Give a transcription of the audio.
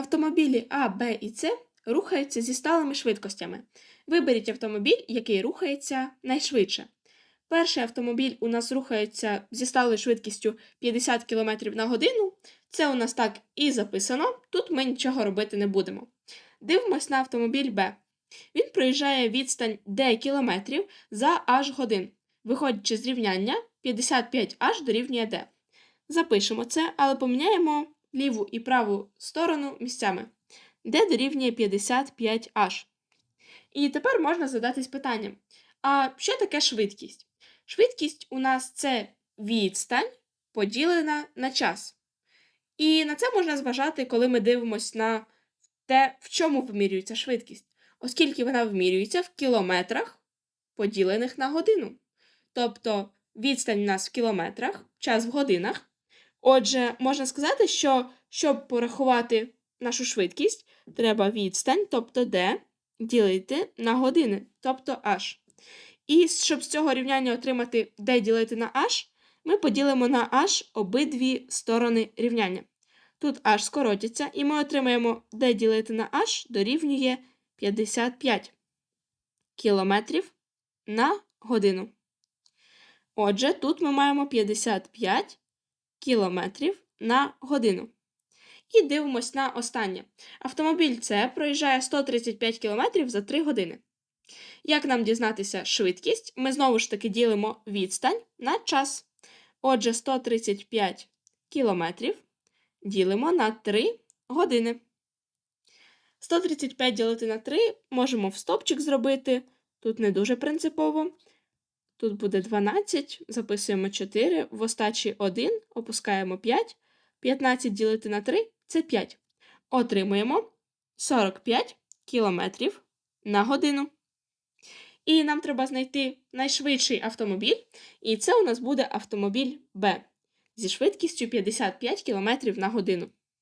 Автомобілі А, Б і С рухаються зі сталими швидкостями. Виберіть автомобіль, який рухається найшвидше. Перший автомобіль у нас рухається зі сталою швидкістю 50 км на годину. Це у нас так і записано. Тут ми нічого робити не будемо. Дивимось на автомобіль Б. Він проїжджає відстань D кілометрів за H годин. Виходячи з рівняння, 55H дорівнює D. Запишемо це, але поміняємо ліву і праву сторону місцями. D дорівнює 55H. І тепер можна задатись питанням: а що таке швидкість? Швидкість у нас це відстань поділена на час. І на це можна зважати, коли ми дивимося на те, в чому вимірюється швидкість, оскільки вона вимірюється в кілометрах, поділених на годину. Тобто відстань у нас в кілометрах, час в годинах. Отже, можна сказати, що щоб порахувати нашу швидкість, треба відстань, тобто d, ділити на години, тобто h. І щоб з цього рівняння отримати d ділити на h, ми поділимо на h обидві сторони рівняння. Тут h скоротиться, і ми отримаємо d ділити на h дорівнює 55 кілометрів на годину. Отже, тут ми маємо 55 кілометрів на годину. І дивимось на останнє. Автомобіль С проїжджає 135 км за 3 години. Як нам дізнатися швидкість, ми знову ж таки ділимо відстань на час. Отже, 135 км ділимо на 3 години. 135 ділити на 3 можемо в стопчик зробити. Тут не дуже принципово. Тут буде 12, записуємо 4, в остачі 1, опускаємо 5. 15 ділити на 3 це 5. Отримуємо 45 кілометрів на годину. І нам треба знайти найшвидший автомобіль, і це у нас буде автомобіль Б зі швидкістю 55 км на годину.